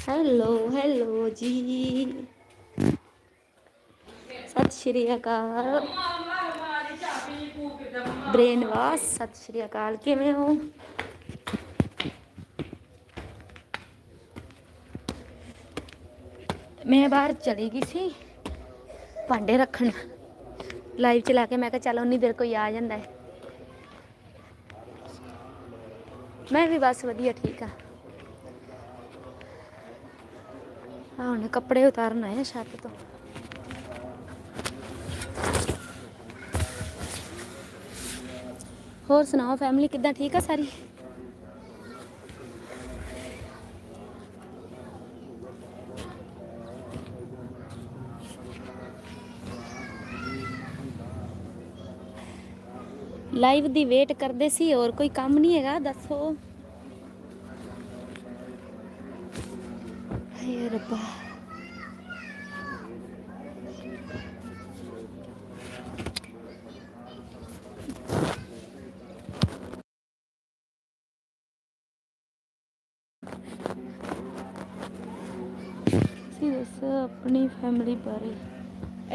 Hello hello ਜੀ। ਸਤਿ ਸ਼੍ਰੀ ਅਕਾਲ। Brain ਵਾਸ ਸਤਿ ਸ਼੍ਰੀ ਅਕਾਲ। ਕਿਵੇਂ ਹੋ? ਮੈਂ ਬਾਹਰ ਚਲੀ ਗਈ ਸੀ, ਭਾਂਡੇ ਰੱਖਣ। ਲਾਈਵ ਚਲਾ ਕੇ ਮੈਂ ਕਿਹਾ ਚੱਲ ਉਨੀ ਦੇਰ ਕੋਈ ਆ ਜਾਂਦਾ ਹੈ। ਮੈਂ ਵੀ ਬਸ ਵਧੀਆ, ਠੀਕ ਆ ਆ ਹੁਣ ਕੱਪੜੇ ਉਤਾਰਨ ਆਏ ਆ ਛੱਤ ਤੋਂ। ਹੋਰ ਸੁਣਾਓ ਫੈਮਿਲੀ ਕਿੱਦਾਂ? ਠੀਕ ਆ ਸਾਰੀ? ਲਾਈਵ ਦੀ ਵੇਟ ਕਰਦੇ ਸੀ, ਹੋਰ ਕੋਈ ਕੰਮ ਨਹੀਂ ਹੈਗਾ? ਦੱਸੋ। ਰੱਬਾ ਤੁਸੀਂ ਆਪਣੀ ਫੈਮਿਲੀ ਬਾਰੇ।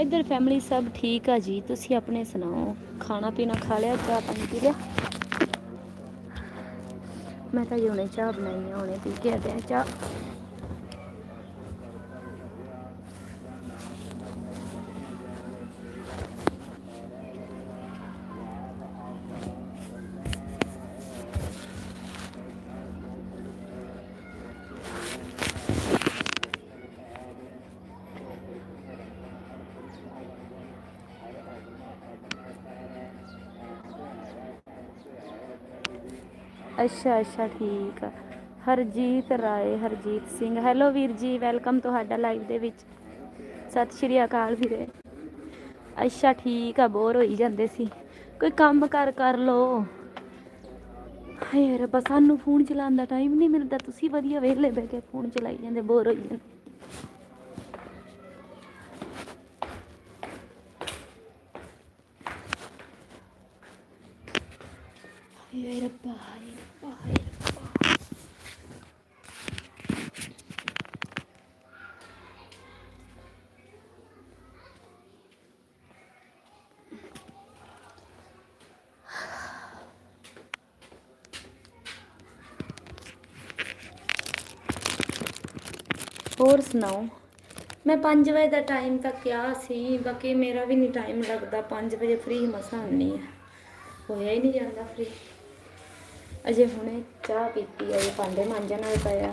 ਇੱਧਰ ਫੈਮਿਲੀ ਸਭ ਠੀਕ ਆ ਜੀ, ਤੁਸੀਂ ਆਪਣੇ ਸੁਣਾਓ? ਖਾਣਾ ਪੀਣਾ ਖਾ ਲਿਆ, ਚਾਹ ਪਾਣੀ ਪੀ ਲਿਆ? ਮੈਂ ਤਾਂ ਹੁਣੇ ਚਾਹ ਬਣਾਈ ਆ, ਹੁਣੇ ਪੀ ਕੇ ਆਦੇ ਚਾਹ। ਅੱਛਾ ਅੱਛਾ, ਠੀਕ ਆ। ਹਰਜੀਤ ਰਾਏ, ਹਰਜੀਤ ਸਿੰਘ। ਹੈਲੋ ਵੀਰ ਜੀ ਵੈਲਕਮ ਤੁਹਾਡਾ ਲਾਈਵ ਦੇ ਵਿੱਚ। ਸਤਿ ਸ਼੍ਰੀ ਅਕਾਲ ਵੀਰੇ। ਅੱਛਾ, ਠੀਕ ਆ ਬੋਰ ਹੋਈ ਜਾਂਦੇ ਸੀ। ਕੋਈ ਕੰਮ ਕਰ ਕਰ ਲੋ ਹਾਏ ਰੱਬਾ, ਸਾਨੂੰ ਫੋਨ ਚਲਾਉਣ ਦਾ ਟਾਈਮ ਨਹੀਂ ਮਿਲਦਾ। ਤੁਸੀਂ ਵਧੀਆ ਵਿਹਲੇ ਬਹਿ ਕੇ ਫੋਨ ਚਲਾਈ ਜਾਂਦੇ ਬੋਰ ਹੋਈ ਜਾਂਦੇ। ਹਾਏ ਰੱਬਾ, ਹਾਏ। ਹੋਰ ਸੁਣਾਓ? ਮੈਂ 5 ਵਜੇ ਦਾ ਟਾਈਮ ਤਾਂ ਕਿਹਾ ਸੀ, ਬਾਕੀ ਮੇਰਾ ਵੀ ਨਹੀਂ ਟਾਈਮ ਲੱਗਦਾ 5 ਵਜੇ ਫ੍ਰੀ ਮਸਾਂ ਹੁੰਨੀ ਆ। ਹੋਇਆ ਹੀ ਨਹੀਂ ਜਾਂਦਾ ਫ੍ਰੀ ਅਜੇ ਹੁਣੇ ਚਾਹ ਪੀਤੀ ਆ ਇਹ ਭਾਂਡੇ ਮਾਂਜਣ ਵਾਲੇ ਪਏ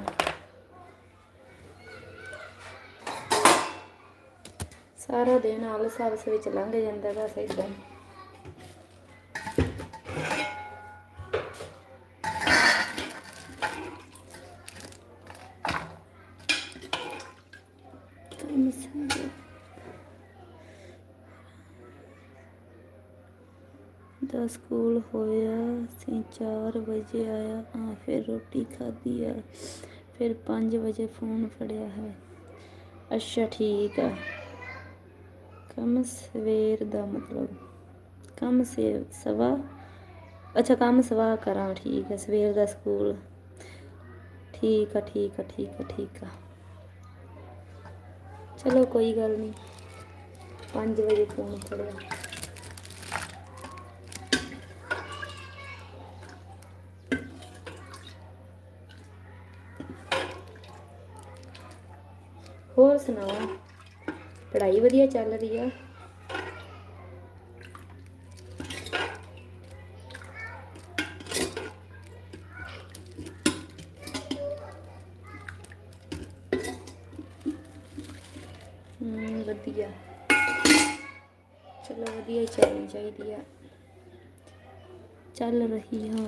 ਸਾਰਾ ਦਿਨ ਆਲਸ ਆਲਸ ਵਿੱਚ ਲੰਘ ਜਾਂਦਾ ਬਸ ਇਦਾਂ ਟਾਈਮ ਸੰਦੇ ਦਾ ਸਕੂਲ ਹੋਇਆ ਅਸੀਂ 4 ਵਜੇ ਆਇਆ, ਹਾਂ, ਫਿਰ ਰੋਟੀ ਖਾਧੀ ਆ। ਫਿਰ 5 ਵਜੇ ਫੋਨ ਫੜਿਆ ਹੈ। ਅੱਛਾ, ਠੀਕ ਆ। ਕੰਮ ਸਵੇਰ ਦਾ ਮਤਲਬ। ਕੰਮ ਸੇ, ਸਵਾ? ਅੱਛਾ, ਕੰਮ ਸਵਾ ਕਰਾਂ, ਠੀਕ ਹੈ ਸਵੇਰ ਦਾ ਸਕੂਲ। ਠੀਕ ਆ ਠੀਕ ਆ ਠੀਕ ਆ ਠੀਕ ਆ। ਚਲੋ, ਕੋਈ ਗੱਲ ਨਹੀਂ 5 ਵਜੇ ਫੋਨ ਫੜਿਆ ਹੋਰ ਸੁਣਾਓ? ਪੜ੍ਹਾਈ ਵਧੀਆ ਚੱਲ ਰਹੀ ਆ? ਹਮ, ਵਧੀਆ। ਚਲੋ, ਵਧੀਆ ਹੀ ਚੱਲਣੀ ਚਾਹੀਦੀ ਆ। ਚੱਲ ਰਹੀ ਹਾਂ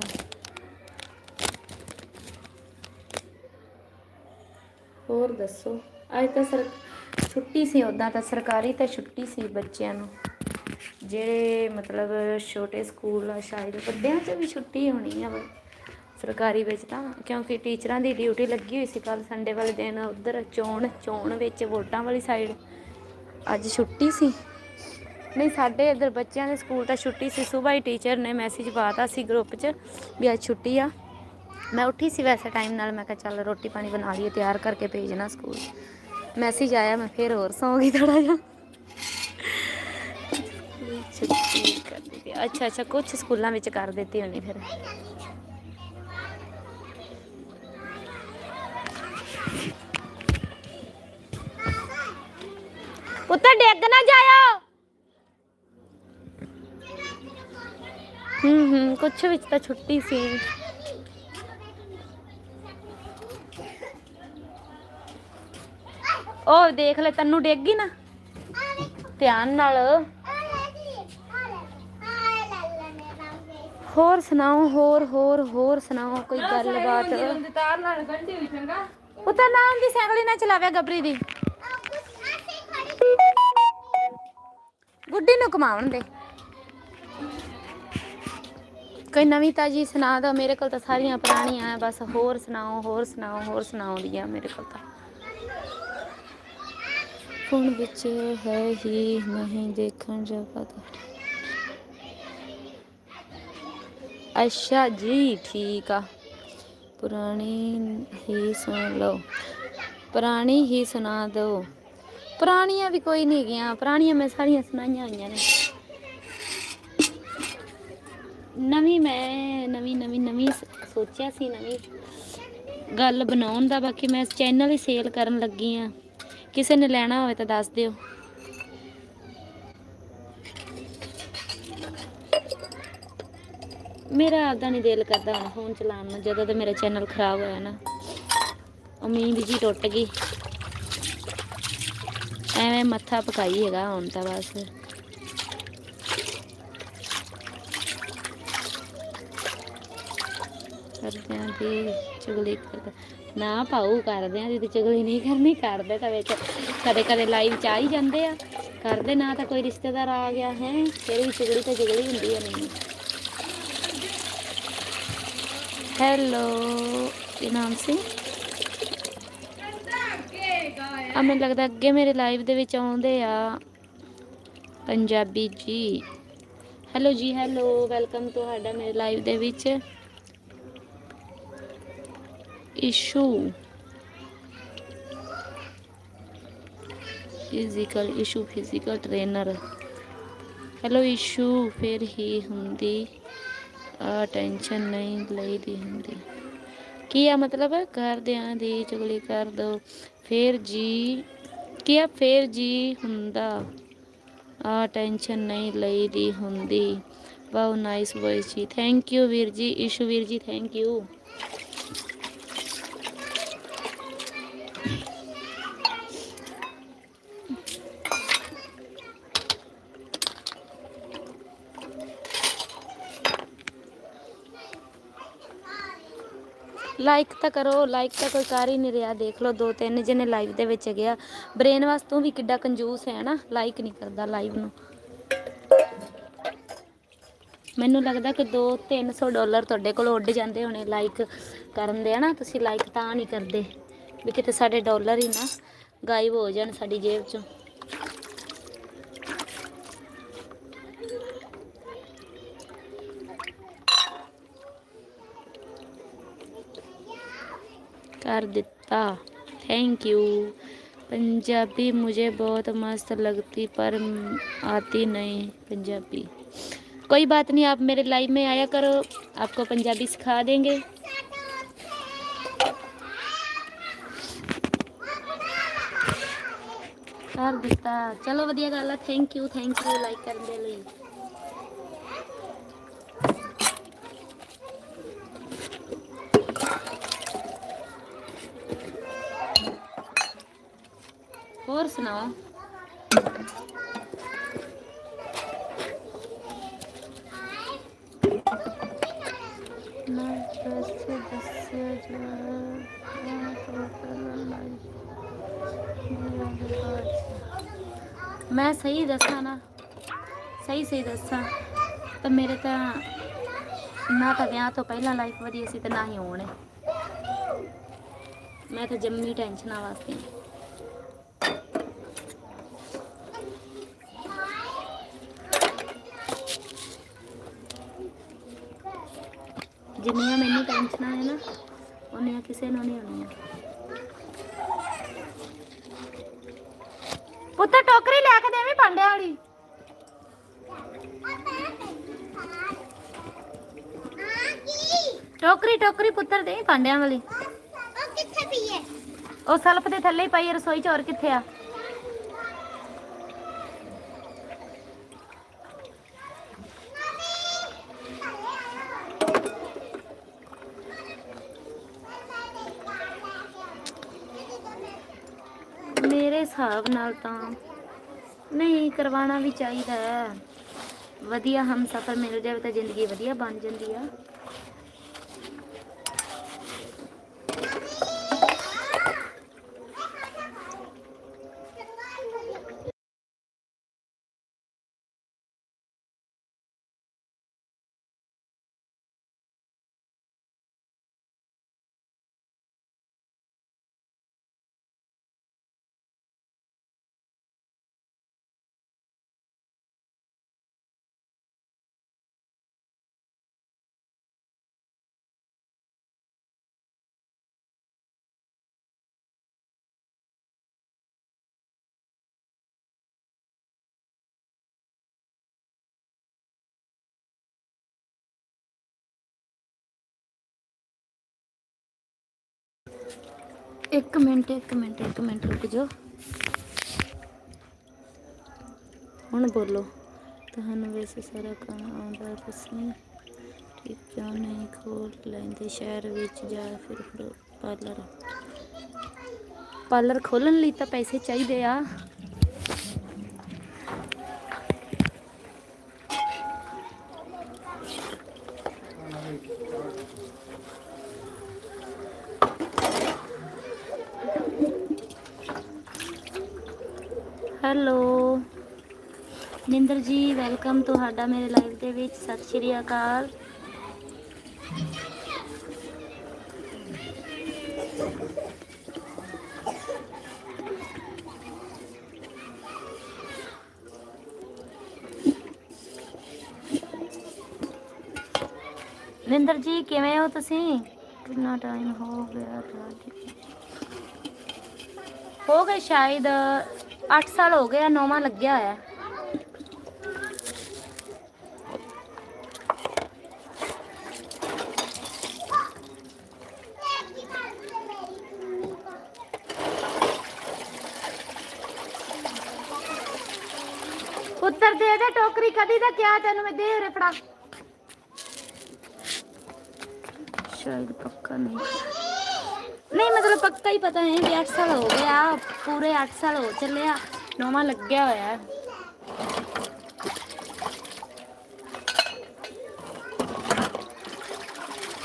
ਹੋਰ ਦੱਸੋ? ਅੱਜ ਤਾਂ ਸਰ, ਛੁੱਟੀ ਸੀ ਉਦਾਂ ਤਾਂ ਸਰਕਾਰੀ ਤਾਂ ਛੁੱਟੀ ਸੀ ਬੱਚਿਆਂ ਨੂੰ। ਜਿਹੜੇ ਮਤਲਬ ਛੋਟੇ ਸਕੂਲ ਆ, ਸ਼ਾਇਦ ਵੱਡਿਆਂ 'ਚ ਵੀ ਛੁੱਟੀ ਹੋਣੀ ਆ ਸਰਕਾਰੀ ਵਿੱਚ ਤਾਂ, ਕਿਉਂਕਿ ਟੀਚਰਾਂ ਦੀ ਡਿਊਟੀ ਲੱਗੀ ਹੋਈ ਸੀ ਕੱਲ ਸੰਡੇ ਵਾਲੇ ਦਿਨ, ਉਧਰ ਚੋਣ ਚੋਣ ਵਿੱਚ ਵੋਟਾਂ ਵਾਲੀ ਸਾਈਡ ਅੱਜ ਛੁੱਟੀ ਸੀ। ਨਹੀਂ, ਸਾਡੇ ਇੱਧਰ ਬੱਚਿਆਂ ਦੇ ਸਕੂਲ ਤਾਂ ਛੁੱਟੀ ਸੀ ਸਵੇਰ ਹੀ ਟੀਚਰ ਨੇ ਮੈਸੇਜ ਪਾਤਾ ਸੀ ਗਰੁੱਪ 'ਚ ਵੀ ਅੱਜ ਛੁੱਟੀ ਆ। ਮੈਂ ਉੱਠੀ ਸੀ ਵੈਸੇ ਟਾਈਮ ਨਾਲ, ਮੈਂ ਕਿਹਾ ਚੱਲ ਰੋਟੀ ਪਾਣੀ ਬਣਾ ਲਈਏ, ਤਿਆਰ ਕਰਕੇ ਭੇਜਣਾ ਸਕੂਲ। ਮੈਸੇਜ ਆਇਆ ਮੈਂ ਫਿਰ ਹੋਰ ਸੌਂ ਗਈ ਥੋੜਾ ਜਿਹਾ ਛੁੱਟੀ ਕਰ ਦਿੱਤੀ ਅੱਛਾ ਅੱਛਾ ਕੁਝ ਸਕੂਲਾਂ ਵਿੱਚ ਕਰ ਦਿੱਤੀ ਹੋਣੀ ਫਿਰ ਪੁੱਤਰ ਡਿੱਗ ਨਾ ਜਾਇਓ ਹੂੰ ਹੂੰ ਕੁਛ ਵਿੱਚ ਤਾਂ ਛੁੱਟੀ ਸੀ ਉਹ ਦੇਖ ਲੈ ਤੈਨੂੰ ਡਿੱਗੀ ਨਾ। ਧਿਆਨ ਨਾਲ। ਹੋਰ ਸੁਣਾਓ ਹੋਰ ਹੋਰ ਹੋਰ ਸੁਣਾਓ ਕੋਈ ਗੱਲਬਾਤ? ਤਾਰ ਨਾਲ ਗੰਢੀ ਹੋਈ ਚੰਗਾ। ਉਹ ਤਾਂ ਨਾਮ ਦੀ ਸਾਈਕਲ ਹੀ ਨਾ ਚਲਾਵਿਆ ਗਬਰੀ ਦੀ। ਗੁੱਡੀ ਨੂੰ ਕਮਾਉਣ ਦੇ। ਕੋਈ ਨਵੀਂ ਤਾਜੀ ਸੁਣਾ ਦੋ ਮੇਰੇ ਕੋਲ ਤਾਂ ਸਾਰੀਆਂ ਪੁਰਾਣੀਆਂ ਆ ਬਸ ਹੋਰ ਸੁਣਾਓ ਹੋਰ ਸੁਣਾਓ ਹੋਰ ਸੁਣਾਓ ਦੀਆਂ ਮੇਰੇ ਕੋਲ ਤਾਂ। ਫੋਨ ਵਿੱਚ ਹੈ ਹੀ ਨਹੀਂ, ਦੇਖਣ ਜਗ੍ਹਾ ਤਾਂ। ਅੱਛਾ ਜੀ, ਠੀਕ ਆ। ਪੁਰਾਣੀ ਹੀ ਸੁਣ ਲਓ। ਪੁਰਾਣੀ ਹੀ ਸੁਣਾ ਦਿਓ। ਪੁਰਾਣੀਆਂ ਵੀ ਕੋਈ ਨਹੀਂ ਹੈਗੀਆਂ ਪੁਰਾਣੀਆਂ ਮੈਂ ਸਾਰੀਆਂ ਸੁਣਾਈਆਂ ਹੋਈਆਂ ਨੇ। ਨਵੀਂ ਮੈਂ, ਨਵੀਂ ਨਵੀਂ ਨਵੀਂ ਸੋਚਿਆ ਸੀ ਨਵੀਂ। ਗੱਲ ਬਣਾਉਣ ਦਾ, ਬਾਕੀ ਮੈਂ ਚੈਨਲ ਹੀ ਸੇਲ ਕਰਨ ਲੱਗੀ ਆ। ਕਿਸੇ ਨੇ ਲੈਣਾ ਹੋਵੇ ਤਾਂ ਦੱਸ ਦਿਓ। ਮੇਰਾ ਆਪਦਾ ਨਹੀਂ ਦਿਲ ਕਰਦਾ ਹੁਣ ਫੋਨ ਚਲਾਉਣ ਨੂੰ, ਜਦੋਂ ਦਾ ਮੇਰਾ ਚੈਨਲ ਖਰਾਬ ਹੋਇਆ ਨਾ। ਉਮੀਦ ਜੀ ਟੁੱਟ ਗਈ। ਐਵੇਂ ਮੱਥਾ ਪਕਾਈ ਹੈਗਾ ਹੁਣ ਤਾਂ ਬਸ। ਕਰਦਿਆਂ ਦੀ ਚੁਗਲੀ ਕਰਦਾ। ਨਾ ਭਾਊ ਕਰਦੇ ਦੀ ਤੇ ਚੁਗਲੀ ਨਹੀਂ ਕਰਨੀ, ਕਰਦੇ ਤਾਂ ਵਿੱਚ ਕਦੇ ਕਦੇ ਲਾਈਵ ਚ ਆ ਹੀ ਜਾਂਦੇ ਆ। ਕਰਦੇ ਨਾ ਤਾਂ ਕੋਈ ਰਿਸ਼ਤੇਦਾਰ ਆ ਗਿਆ, ਹੈ? ਫਿਰ ਵੀ ਚੁਗਲੀ ਤਾਂ ਚੁਗਲੀ ਹੁੰਦੀ ਆ ਨਹੀਂ। ਹੈਲੋ ਕੀ ਨਾਮ ਸੀ? ਆ, ਮੈਨੂੰ ਲੱਗਦਾ ਅੱਗੇ ਮੇਰੇ ਲਾਈਵ ਦੇ ਵਿੱਚ ਆਉਂਦੇ ਆ। ਪੰਜਾਬੀ ਜੀ। ਹੈਲੋ ਜੀ ਹੈਲੋ ਵੈਲਕਮ ਤੁਹਾਡਾ ਮੇਰੇ ਲਾਈਵ ਦੇ ਵਿੱਚ। Ishu physical Ishu physical trainer hello Ishu ਫਿਰ ਹੀ ਹੁੰਦੀ। ਆ ਟੈਨਸ਼ਨ ਨਹੀਂ ਲਈਦੀ ਹੁੰਦੀ। ਕੀ ਆ ਮਤਲਬ? ਕਰਦਿਆਂ ਦੀ ਚੁਗਲੀ ਕਰ ਦੋ। ਫਿਰ ਜੀ, ਕੀ ਆ? ਫਿਰ ਜੀ ਹੁੰਦਾ। ਆ ਟੈਨਸ਼ਨ ਨਹੀਂ ਲਈਦੀ ਹੁੰਦੀ। ਵਾਓ ਨਾਈਸ ਵੌਇਸ ਜੀ। ਥੈਂਕ ਯੂ ਵੀਰ ਜੀ। ਇਸ਼ੂ ਵੀਰ ਜੀ ਥੈਂਕ ਯੂ ਲਾਈਕ ਤਾਂ ਕਰੋ ਲਾਈਕ ਤਾਂ ਕੋਈ ਕਰ ਹੀ ਨਹੀਂ ਰਿਹਾ। ਦੇਖ ਲਓ, ਦੋ ਤਿੰਨ ਜਿਹਨੇ ਲਾਈਵ ਦੇ ਵਿੱਚ ਗਿਆ ਬ੍ਰੇਨ ਵਾਸ ਤੂੰ ਵੀ ਕਿੱਡਾ ਕੰਜੂਸ ਹੈ ਨਾ। ਲਾਈਕ ਨਹੀਂ ਕਰਦਾ ਲਾਈਵ ਨੂੰ। ਮੈਨੂੰ ਲੱਗਦਾ ਕਿ 2 300 ਡਾਲਰ ਤੁਹਾਡੇ ਕੋਲ ਉੱਡ ਜਾਂਦੇ ਹੋਣੇ ਲਾਈਕ ਕਰਨ ਦੇ, ਹਨਾ? ਤੁਸੀਂ ਲਾਈਕ ਤਾਂ ਨਹੀਂ ਕਰਦੇ। ਵੀ ਕਿਤੇ ਸਾਡੇ ਡਾਲਰ ਹੀ ਨਾ ਗਾਇਬ ਹੋ ਜਾਣ ਸਾਡੀ ਜੇਬ ਚੋਂ। कर दिता। थैंक यू पंजाबी मुझे बहुत मस्त लगती, पर आती नहीं पंजाबी। कोई बात नहीं, आप मेरे लाइव में आया करो, आपको पंजाबी सिखा देंगे। कर दिता। चलो वाला गल thank you thank you like करने लिए। ਹੋਰ ਸੁਣਾਓ? ਮੈਂ ਸਹੀ ਦੱਸਾਂ ਨਾ? ਸਹੀ ਸਹੀ ਦੱਸਾਂ? ਤਾਂ ਮੇਰੇ ਤਾਂ ਨਾ ਤਾਂ ਵਿਆਹ ਤੋਂ ਪਹਿਲਾਂ ਲਾਈਫ ਵਧੀਆ ਸੀ ਤੇ ਨਾ ਹੀ ਹੋਣ। ਮੈਂ ਤਾਂ ਜੰਮੀ ਟੈਨਸ਼ਨਾਂ ਵਾਸਤੇ ਹਾਂ। ਜਿੰਨੀਆਂ ਮੈਨੂੰ ਟੈਨਸ਼ਨਾਂ ਹੈ ਨਾ ਉਹਨੀਆਂ ਕਿਸੇ ਨੂੰ ਨਹੀਂ ਆਉਣੀਆਂ ਪੁੱਤ ਟੋਕਰੀ ਲੈ ਕੇ ਦੇਵੀਂ ਭਾਂਡਿਆਂ ਵਾਲੀ ਟੋਕਰੀ ਟੋਕਰੀ ਪੁੱਤਰ ਦੇ ਭਾਂਡਿਆਂ ਵਾਲੀ ਉਹ ਕਿੱਥੇ ਪਈ ਹੈ ਉਹ ਸਲਫ ਦੇ ਥੱਲੇ ਹੀ ਪਈ ਹੈ, ਰਸੋਈ ਚ ਹੋਰ ਕਿੱਥੇ ਆ ਮੇਰੇ ਹਿਸਾਬ ਨਾਲ ਤਾਂ ਨਹੀਂ, ਕਰਵਾਉਣਾ ਵੀ ਚਾਹੀਦਾ ਹੈ। ਵਧੀਆ ਹਮਸਫਰ ਮਿਲ ਜਾਵੇ ਤਾਂ ਜ਼ਿੰਦਗੀ ਵਧੀਆ ਬਣ ਜਾਂਦੀ ਆ। ਇੱਕ ਮਿੰਟ ਇੱਕ ਮਿੰਟ ਇੱਕ ਮਿੰਟ ਰੁਕ ਜਾਓ। ਹੁਣ ਬੋਲੋ। ਤੁਹਾਨੂੰ ਵੈਸੇ ਸਾਰਾ ਕੰਮ ਆਉਂਦਾ ਤੁਸੀਂ ਠੀਕ ਕਿਉਂ ਨਹੀਂ, ਖੋਲ ਲੈਂਦੇ ਸ਼ਹਿਰ ਵਿੱਚ ਜਾ ਫਿਰ ਫਿਰ ਪਾਰਲਰ ਪਾਰਲਰ ਖੋਲਣ ਲਈ ਤਾਂ ਪੈਸੇ ਚਾਹੀਦੇ ਆ ਹੈਲੋ ਨਿੰਦਰ ਜੀ ਵੈਲਕਮ ਤੁਹਾਡਾ ਮੇਰੇ ਲਾਈਵ ਦੇ ਵਿੱਚ। ਸਤਿ ਸ਼੍ਰੀ ਅਕਾਲ। ਨਿੰਦਰ ਜੀ ਕਿਵੇਂ ਹੋ ਤੁਸੀਂ? ਕਿੰਨਾ ਟਾਈਮ ਹੋ ਗਿਆ ਤੁਹਾਡੀ? ਹੋ ਗਏ ਸ਼ਾਇਦ 8 ਸਾਲ ਹੋ ਗਏ ਆ ਨੌਵਾਂ ਲੱਗਿਆ ਹੋਇਆ ਉੱਤਰ ਦੇ ਦੇ ਟੋਕਰੀ ਕਦੀ ਦਾ ਕਿਹਾ ਤੈਨੂੰ ਮੈਂ ਦੇ ਰੇ ਫੜਾ ਸ਼ਾਇਦ ਪੱਕਾ ਨਹੀਂ। ਨਹੀਂ ਮਤਲਬ ਪੱਕਾ ਹੀ ਪਤਾ ਹੈ ਵੀ 8 ਸਾਲ ਹੋ ਗਏ ਆ ਪੂਰੇ 8 ਸਾਲ ਹੋ ਚੱਲੇ ਆ ਨੌਵਾਂ ਲੱਗਿਆ ਹੋਇਆ ਹੈ।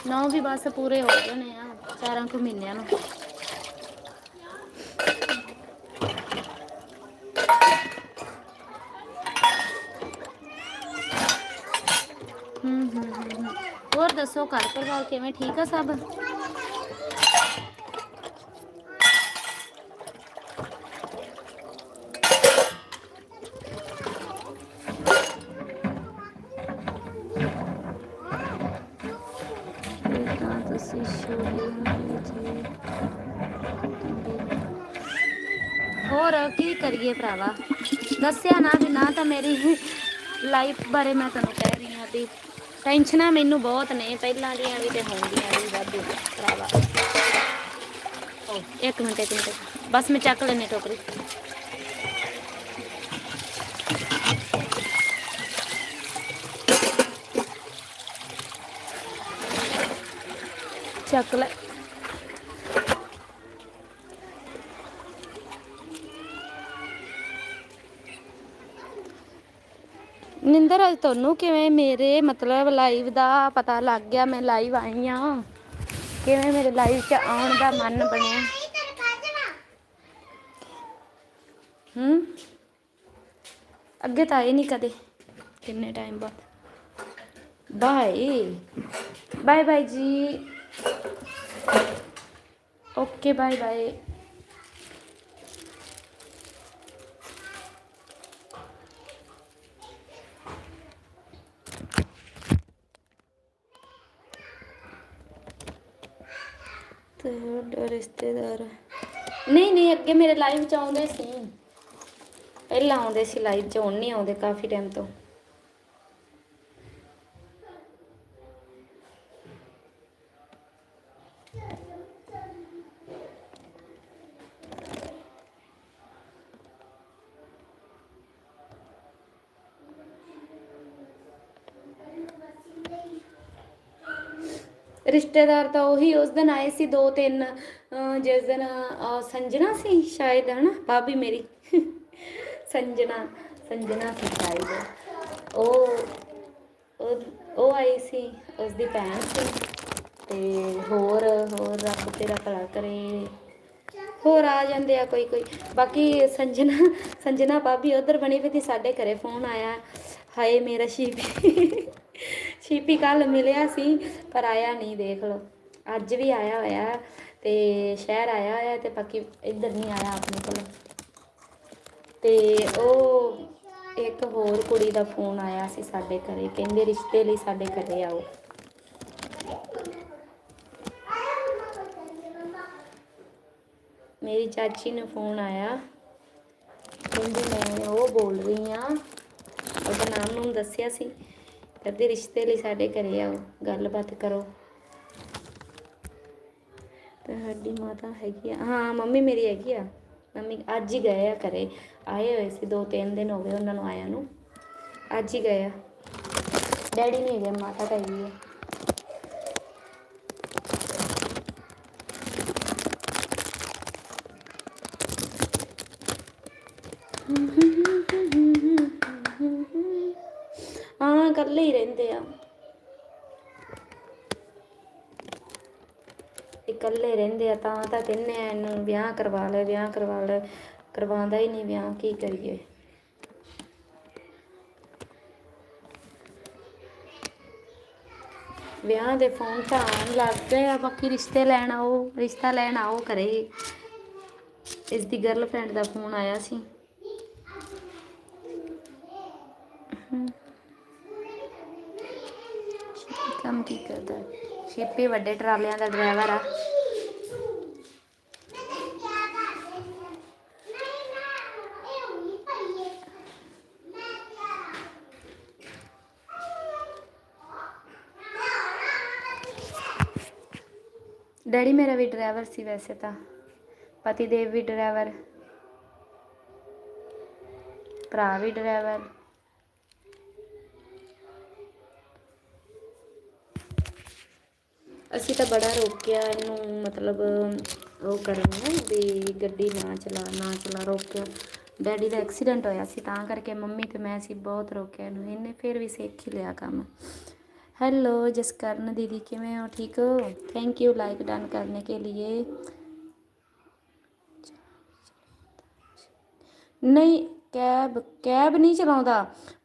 ਨੌ ਵੀ ਬਸ ਪੂਰੇ ਹੋ ਜਾਣੇ ਆ ਚਾਰਾਂ ਕੁ ਮਹੀਨਿਆਂ ਨੂੰ ਹੂੰ ਹੂੰ ਹੂੰ, ਹੂੰ ਹੋਰ ਦੱਸੋ, ਘਰ ਪਰਿਵਾਰ ਕਿਵੇਂ? ਠੀਕ ਆ ਸਭ? ਹੋਰ ਕੀ ਕਰੀਏ ਭਰਾਵਾ? ਦੱਸਿਆ ਨਾ ਵੀ ਨਾ ਤਾਂ ਮੇਰੀ ਲਾਈਫ ਬਾਰੇ ਮੈਂ ਤੁਹਾਨੂੰ ਕਹਿ ਰਹੀ ਹਾਂ ਵੀ ਟੈਨਸ਼ਨਾਂ ਮੈਨੂੰ ਬਹੁਤ ਨੇ, ਪਹਿਲਾਂ ਦੀਆਂ ਵੀ ਤੇ ਹੁਣ ਵੀ ਵਾਧੂ, ਭਰਾਵਾ। ਓ ਇੱਕ ਮਿੰਟ ਇੱਕ ਮਿੰਟ। ਬਸ ਮੈਂ ਚੱਕ ਲੈਨੇ ਟੋਕਰੀ। ਚੱਕ ਲੈ। ਨਿੰਦਰ, ਅੱਜ ਤੁਹਾਨੂੰ ਕਿਵੇਂ ਮੇਰੇ ਮਤਲਬ ਲਾਈਵ ਦਾ ਪਤਾ ਲੱਗ ਗਿਆ? ਮੈਂ ਲਾਈਵ ਆਈ ਆ। ਕਿਵੇਂ ਮੇਰੇ ਲਾਈਵ 'ਚ ਆਉਣ ਦਾ ਮਨ ਬਣਿਆ ਹੂੰ? ਅੱਗੇ ਤਾਂ ਆਏ ਨਹੀਂ ਕਦੇ। ਕਿੰਨੇ ਟਾਈਮ ਬਾਅਦ? ਬਾਏ ਬਾਏ ਬਾਏ ਜੀ। ਓਕੇ ਬਾਏ ਬਾਏ ਤੁਹਾਡਾ ਰਿਸ਼ਤੇਦਾਰ ਨਹੀਂ ਨਹੀਂ, ਅੱਗੇ ਮੇਰੇ ਲਾਈਵ ਚ ਆਉਂਦੇ ਸੀ। ਪਹਿਲਾਂ ਆਉਂਦੇ ਸੀ ਲਾਈਵ ਚ, ਹੁਣ ਨਹੀਂ ਆਉਂਦੇ ਕਾਫੀ ਟਾਈਮ ਤੋਂ। ਰਿਸ਼ਤੇਦਾਰ ਤਾਂ ਉਹੀ ਉਸ ਦਿਨ ਆਏ ਸੀ ਦੋ ਤਿੰਨ ਜਿਸ ਦਿਨ, ਅਹ ਸੰਜਨਾ ਸੀ ਸ਼ਾਇਦ, ਹਨਾ? ਭਾਬੀ ਮੇਰੀ। ਸੰਜਨਾ ਸੰਜਨਾ ਸੀ ਸ਼ਾਇਦ। ਉਹ ਉਹ ਉਹ ਆਈ ਸੀ ਉਸ ਦੀ ਭੈਣ ਸੀ। ਤੇ ਹੋਰ ਹੋਰ ਰੱਬ ਤੇਰਾ ਭਲਾ ਕਰੇ। ਹੋਰ ਆ ਜਾਂਦੇ ਆ ਕੋਈ ਕੋਈ। ਬਾਕੀ ਸੰਜਨਾ ਸੰਜਨਾ ਭਾਬੀ ਉਧਰ ਬਣੀ ਵੀ ਸੀ, ਸਾਡੇ ਘਰੇ ਫੋਨ ਆਇਆ। ਹਾਏ, ਮੇਰਾ ਸ਼ੀਪੀ ਸ਼ੀਪੀ ਕੱਲ ਮਿਲਿਆ ਸੀ, ਪਰ ਆਇਆ ਨਹੀਂ, ਦੇਖ ਲਓ। ਅੱਜ ਵੀ ਆਇਆ ਹੋਇਆ ਤੇ ਸ਼ਹਿਰ ਆਇਆ ਹੋਇਆ ਤੇ ਬਾਕੀ ਇੱਧਰ ਨਹੀਂ ਆਇਆ ਆਪਣੇ ਕੋਲ। ਤੇ ਉਹ ਇੱਕ ਹੋਰ ਕੁੜੀ ਦਾ ਫੋਨ ਆਇਆ ਸੀ ਸਾਡੇ ਘਰੇ, ਕਹਿੰਦੇ ਰਿਸ਼ਤੇ ਲਈ ਸਾਡੇ ਘਰੇ ਆਓ। ਮੇਰੀ ਚਾਚੀ ਨੂੰ ਫੋਨ ਆਇਆ। ਕਹਿੰਦੀ, ਮੈਂ ਉਹ ਬੋਲ ਰਹੀ ਆ। ਉਹਦਾ ਨਾਮ ਨੂੰ ਦੱਸਿਆ ਸੀ। ਕਹਿੰਦੇ, ਰਿਸ਼ਤੇ ਲਈ ਸਾਡੇ ਘਰੇ ਆਓ। ਗੱਲਬਾਤ ਕਰੋ। ਤੁਹਾਡੀ ਮਾਤਾ ਹੈਗੀ ਆ। ਹਾਂ, ਮੰਮੀ ਮੇਰੀ ਹੈਗੀ ਆ। ਮੰਮੀ ਅੱਜ ਹੀ ਗਏ ਆ ਘਰੇ। ਆਏ ਹੋਏ ਸੀ, ਦੋ ਤਿੰਨ ਦਿਨ ਹੋ ਗਏ ਉਹਨਾਂ ਨੂੰ ਆਇਆ ਨੂੰ। ਅੱਜ ਹੀ ਗਏ ਆ। ਡੈਡੀ ਨਹੀਂ ਹੈਗੇ, ਮਾਤਾ ਤਾਂ ਹੈਗੀ ਆ। ਹਾਂ ਇਕੱਲੇ ਹੀ ਰਹਿੰਦੇ ਆ। ਇਕੱਲੇ ਰਹਿੰਦੇ ਆ, ਤਾਂ ਤਾਂ ਕਹਿੰਦੇ ਆ, ਇਹਨੂੰ ਵਿਆਹ ਕਰਵਾ ਲੈ, ਵਿਆਹ ਕਰਵਾ ਲੈ। ਕਰਵਾਉਂਦਾ ਹੀ ਨਹੀਂ ਵਿਆਹ, ਕੀ ਕਰੀਏ? ਵਿਆਹ ਦੇ ਫੋਨ ਤਾਂ ਆਉਣ ਲੱਗ ਗਏ ਆ, ਬਾਕੀ ਰਿਸ਼ਤੇ ਲੈਣ ਆਓ, ਰਿਸ਼ਤਾ ਲੈਣ ਆਓ ਕਰੇ ਇਸ ਦੀ ਗਰਲਫ੍ਰੈਂਡ ਦਾ ਫੋਨ ਆਇਆ ਸੀ ਸ਼ਿਪੀ ਕੰਮ ਕੀ ਕਰਦਾ? ਹੈ? ਵੱਡੇ ਟਰਾਲਿਆਂ ਦਾ ਡਰਾਈਵਰ ਆ। ਡੈਡੀ ਮੇਰਾ ਵੀ ਡਰਾਈਵਰ ਸੀ ਵੈਸੇ ਤਾਂ। ਪਤੀ ਦੇਵ ਵੀ ਡਰਾਈਵਰ ਭਰਾ ਵੀ ਡਰਾਈਵਰ ਅਸੀਂ ਤਾਂ ਬੜਾ ਰੋਕਿਆ ਇਹਨੂੰ ਮਤਲਬ ਉਹ ਕਰਨ ਨੂੰ ਵੀ ਗੱਡੀ ਨਾ ਚਲਾ ਨਾ ਚਲਾ ਰੋਕਿਆ ਡੈਡੀ ਦਾ ਐਕਸੀਡੈਂਟ ਹੋਇਆ ਸੀ ਤਾਂ ਕਰਕੇ ਮੰਮੀ ਤੇ ਮੈਂ ਸੀ ਬਹੁਤ ਰੋਕਿਆ ਇਹਨੂੰ ਇਹਨੇ ਫਿਰ ਵੀ ਸਿੱਖ ਹੀ ਲਿਆ ਕੰਮ हेलो जसकर्ण दीदी किमें हो ठीक हो थैंक यू लाइक डन करने के लिए ਨਹੀਂ ਕੈਬ ਕੈਬ ਨਹੀਂ ਚਲਾਉਂਦਾ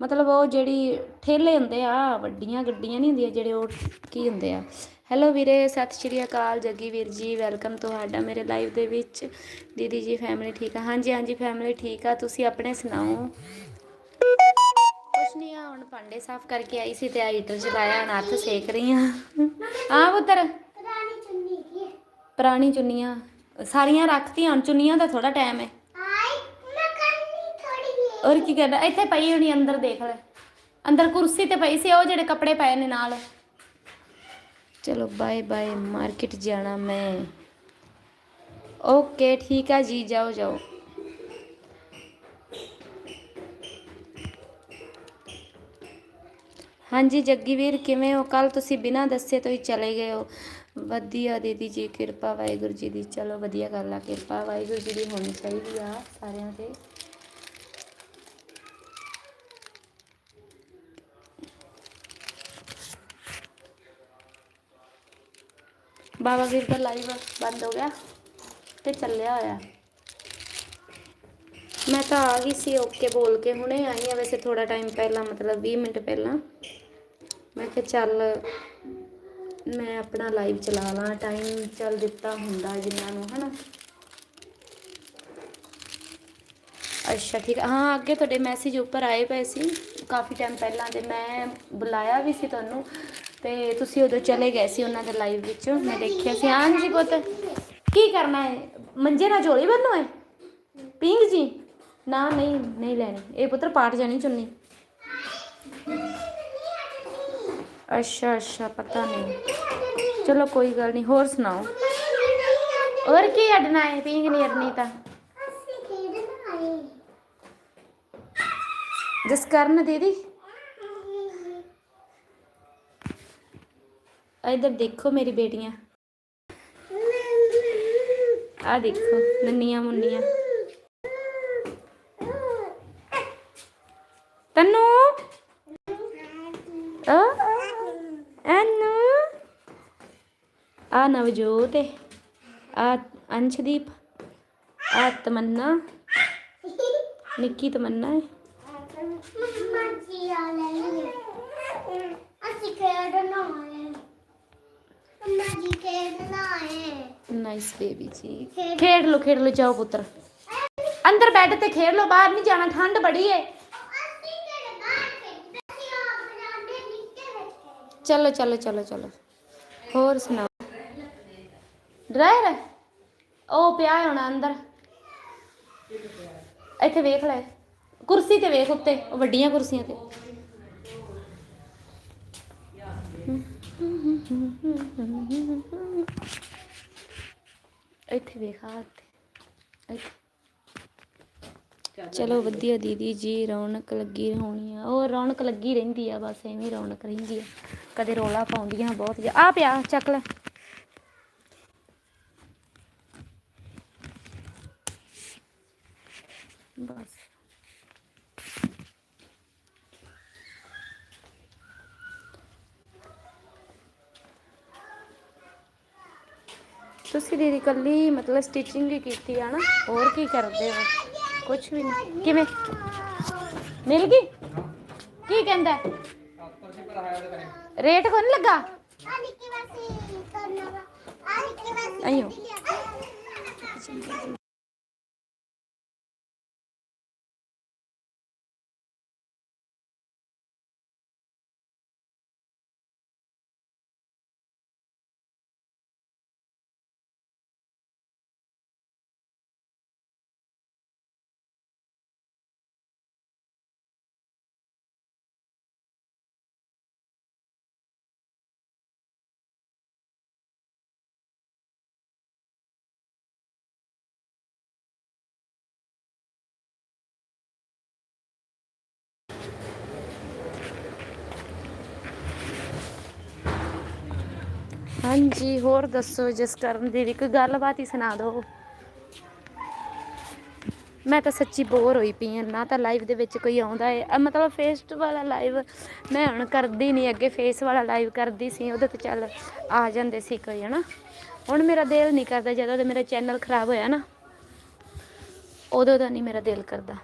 ਮਤਲਬ ਉਹ ਜਿਹੜੀ ਠੇਲੇ ਹੁੰਦੇ ਆ ਵੱਡੀਆਂ ਗੱਡੀਆਂ ਨਹੀਂ ਹੁੰਦੀਆਂ ਜਿਹੜੇ ਉਹ ਕੀ ਹੁੰਦੇ ਆ ਹੈਲੋ ਵੀਰੇ ਸਤਿ ਸ਼੍ਰੀ ਅਕਾਲ ਜੱਗੀ ਵੀਰ ਜੀ ਵੈਲਕਮ ਤੁਹਾਡਾ ਮੇਰੇ ਲਾਈਵ ਦੇ ਵਿੱਚ। ਦੀਦੀ ਜੀ ਫੈਮਿਲੀ ਠੀਕ ਆ? ਹਾਂਜੀ ਹਾਂਜੀ ਫੈਮਿਲੀ ਠੀਕ ਆ। ਤੁਸੀਂ ਆਪਣੇ ਸੁਣਾਓ? ਕੁਛ ਨਹੀਂ ਆ ਹੁਣ ਭਾਂਡੇ ਸਾਫ਼ ਕਰਕੇ ਆਈ ਸੀ ਤੇ ਆ ਹੀਟਰ ਚਲਾਇਆ ਹੁਣ ਹੱਥ ਸੇਕ ਰਹੀ ਆ। ਆ ਪੁੱਤਰ? ਪੁਰਾਣੀ ਚੁੰਨੀ ਕੀ ਹੈ ਪੁਰਾਣੀ ਚੁੰਨੀਆਂ। ਸਾਰੀਆਂ ਰੱਖਤੀਆਂ ਹੁਣ ਚੁੰਨੀਆਂ ਦਾ ਥੋੜਾ ਟਾਈਮ ਹੈ ਔਰ ਕੀ ਕਰਨਾ? ਇੱਥੇ ਪਈ ਹੋਣੀ ਅੰਦਰ ਦੇਖ ਲੈ। ਅੰਦਰ ਕੁਰਸੀ ਤੇ ਪਈ ਸੀ ਉਹ ਜਿਹੜੇ ਕੱਪੜੇ ਪਏ ਨੇ ਨਾਲ। ਚਲੋ ਬਾਏ ਬਾਏ ਮਾਰਕੀਟ ਜਾਣਾ ਮੈਂ ਓਕੇ ਠੀਕ ਆ ਜੀ ਜਾਓ ਜਾਓ ਹਾਂਜੀ ਜੱਗੀ ਵੀਰ ਕਿਵੇਂ ਹੋ ਕੱਲ ਤੁਸੀਂ ਬਿਨਾਂ ਦੱਸੇ ਤੋਂ ਹੀ ਚਲੇ ਗਏ ਹੋ ਵਧੀਆ ਦੀਦੀ ਜੀ ਕਿਰਪਾ ਵਾਹਿਗੁਰੂ ਜੀ ਦੀ ਚਲੋ ਵਧੀਆ ਗੱਲ ਆ ਕਿਰਪਾ ਵਾਹਿਗੁਰੂ ਜੀ ਦੀ ਹੋਣੀ ਚਾਹੀਦੀ ਆ ਸਾਰਿਆਂ ਤੇ ਬਾਬਾ ਵੀਰ ਦਾ ਲਾਈਵ ਬੰਦ ਹੋ ਗਿਆ ਤੇ ਚੱਲਿਆ ਹੋਇਆ। ਮੈਂ ਤਾਂ ਆ ਗਈ ਸੀ ਓਕੇ ਬੋਲ ਕੇ, ਹੁਣੇ ਆਈ ਆ ਵੈਸੇ ਥੋੜਾ ਟਾਈਮ ਪਹਿਲਾਂ, ਮਤਲਬ 20 ਮਿੰਟ ਪਹਿਲਾਂ। ਮੈਂ ਕਿਹਾ ਚੱਲ ਮੈਂ ਆਪਣਾ ਲਾਈਵ ਚਲਾ ਲਾਂ ਟਾਈਮ ਚੱਲ ਦਿੱਤਾ ਹੁੰਦਾ ਜਿਨ੍ਹਾਂ ਨੂੰ, ਹਨਾ। ਅੱਛਾ, ਠੀਕ ਆ। ਹਾਂ, ਅੱਗੇ ਤੁਹਾਡੇ ਮੈਸੇਜ ਉੱਪਰ ਆਏ ਪਏ ਸੀ। ਕਾਫੀ ਟਾਈਮ ਪਹਿਲਾਂ ਤੇ ਮੈਂ ਬੁਲਾਇਆ ਵੀ ਸੀ ਤੁਹਾਨੂੰ। ਤੇ ਤੁਸੀਂ ਉਦੋਂ ਚਲੇ ਗਏ ਸੀ ਉਹਨਾਂ ਦੇ ਲਾਈਵ ਵਿੱਚ, ਮੈਂ ਦੇਖਿਆ ਸੀ। ਹਾਂਜੀ ਪੁੱਤ, ਕੀ ਕਰਨਾ ਹੈ? ਮੰਜੇ ਨਾਲ ਝੋਲੀ ਬੰਨੋ ਹੈ? ਪਿੰਗ ਜੀ, ਨਾ, ਨਹੀਂ ਨਹੀਂ ਲੈਣੀ। ਇਹ ਪੁੱਤਰ ਪਾਟ ਜਾਣੀ ਚੁੰਨੀ ਅੱਛਾ ਅੱਛਾ, ਪਤਾ ਨਹੀਂ। ਚਲੋ, ਕੋਈ ਗੱਲ ਨਹੀਂ, ਹੋਰ ਸੁਣਾਓ? ਹੋਰ ਕੀ ਅੜਨਾ ਹੈ? ਪਿੰਗ ਨਹੀਂ ਅੜਨੀ ਤਾਂ। ਅਸੀਂ ਕਰਨ ਦੀਦੀ? ਇਧਰ ਦੇਖੋ ਮੇਰੀ ਬੇਟੀਆਂ ਆ ਦੇਖੋ ਨੰਨੀਆਂ ਮੁੰਨੀਆਂ ਤਨੂ ਆ ਅਨੂ ਆ ਨਵਜੋਤ ਹੈ ਆ ਅੰਸ਼ਦੀਪ ਆ ਤਮੰਨਾ ਨਿੱਕੀ ਤਮੰਨਾ ਹੈ ਮੰਮਾ ਜੀ ਆ ਲੈ ਅਸੀਂ ਖੇਡਣਾ ਹੈ ਮੰਮਾ ਜੀ ਖੇਡਣਾ ਹੈ। ਨਾਈਸ ਬੇਬੀ ਜੀ। ਖੇਡ- ਲੋ ਖੇਡ ਲੋ ਜਾਓ ਪੁੱਤਰ। ਅੰਦਰ ਬੈੱਡ ਤੇ ਖੇਡ ਲੋ ਬਾਹਰ ਨਹੀਂ ਜਾਣਾ ਠੰਡ ਬੜੀ ਏ। ਚਲੋ ਚਲੋ ਚਲੋ ਚਲੋ। ਹੋਰ ਸੁਣਾਓ? ਡਰਾਇਰ ਉਹ ਪਿਆ ਹੁਣ ਅੰਦਰ। ਇੱਥੇ ਵੇਖ ਲੈ। ਕੁਰਸੀ ਤੇ ਵੇਖ ਉੱਤੇ ਉਹ ਵੱਡੀਆਂ ਕੁਰਸੀਆਂ ਤੇ। ਇੱਥੇ ਵੇਖ ਇੱਥੇ। ਚਲੋ ਵਧੀਆ ਦੀਦੀ ਜੀ, ਰੌਣਕ ਲੱਗੀ ਹੋਣੀ ਆ। ਉਹ ਰੌਣਕ ਲੱਗੀ ਰਹਿੰਦੀ ਆ, ਬਸ ਐਵੇਂ ਰੌਣਕ ਰਹਿੰਦੀ ਆ। ਕਦੇ ਰੋਲਾ ਪਾਉਂਦੀਆਂ ਬਹੁਤ ਜਿਆ ਆ ਪਿਆ, ਚੱਕ ਲੈ। ਬਸ ਤੁਸੀਂ ਦੀਦੀ ਕੱਲੀ ਮਤਲਬ ਸਟਿਚਿੰਗ ਹੀ ਕੀਤੀ ਆ ਨਾ। ਹੋਰ ਕੀ ਕਰਦੇ ਹੋ? ਕੁਝ ਵੀ ਨਹੀਂ। ਕਿਵੇਂ? ਮਿਲ ਗਈ? ਕੀ ਕਹਿੰਦਾ? ਰੇਟ ਕੋ ਨਹੀਂ ਲੱਗਾ? ਆ ਨਿੱਕੇ ਵਾਸੀ ਕਰਨਾ ਆ ਨਿੱਕੇ ਵਾਸੀ ਹਾਂਜੀ, ਹੋਰ ਦੱਸੋ ਜਿਸ ਕਰਨ ਦੀ ਵੀ, ਕੋਈ ਗੱਲਬਾਤ ਹੀ ਸੁਣਾ ਦਿਓ। ਮੈਂ ਤਾਂ ਸੱਚੀ ਬੋਰ ਹੋਈ ਪਈ ਹਾਂ, ਨਾ ਤਾਂ ਲਾਈਵ ਦੇ ਵਿੱਚ ਕੋਈ ਆਉਂਦਾ ਹੈ ਅਹ ਮਤਲਬ ਫੇਸ ਵਾਲਾ ਲਾਈਵ ਮੈਂ ਹੁਣ ਕਰਦੀ ਨਹੀਂ ਅੱਗੇ ਫੇਸ ਵਾਲਾ ਲਾਈਵ ਕਰਦੀ ਸੀ, ਉਹਦੇ ਤੇ ਚੱਲ ਆ ਜਾਂਦੇ ਸੀ ਕੋਈ, ਹਨਾ। ਹੁਣ ਮੇਰਾ ਦਿਲ ਨਹੀਂ ਕਰਦਾ, ਜਦੋਂ ਦਾ ਮੇਰਾ ਚੈਨਲ ਖਰਾਬ ਹੋਇਆ ਨਾ, ਉਦੋਂ ਦਾ ਨਹੀਂ ਮੇਰਾ ਦਿਲ ਕਰਦਾ।